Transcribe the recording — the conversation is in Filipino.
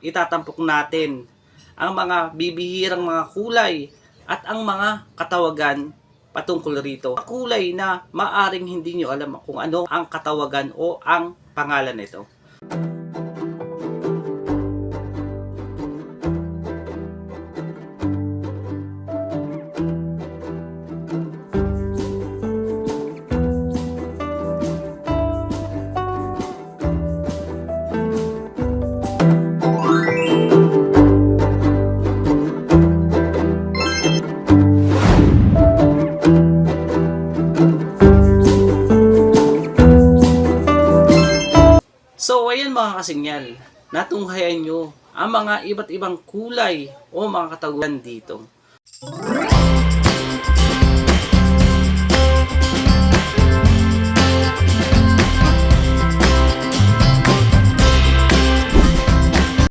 itatampok natin ang mga bibihirang mga kulay at ang mga katawagan patungkol rito. Kulay na maaring hindi nyo alam kung ano ang katawagan o ang pangalan nito. So, ayan mga kasinyal, natunghayan nyo ang mga iba't ibang kulay o mga kataguan dito.